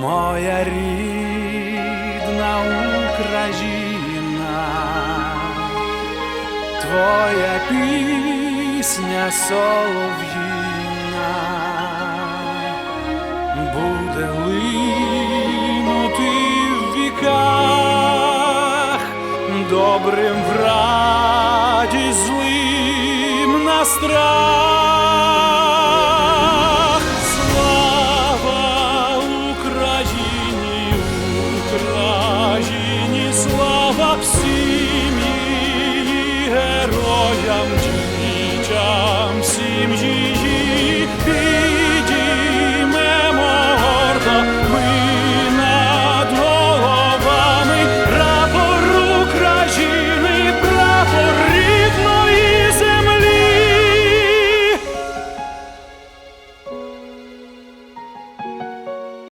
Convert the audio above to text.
моя рідна Україна, твоя пісня солов'їна буде линути в віках, добрим в раді, злим на страх. дітям сім'ї.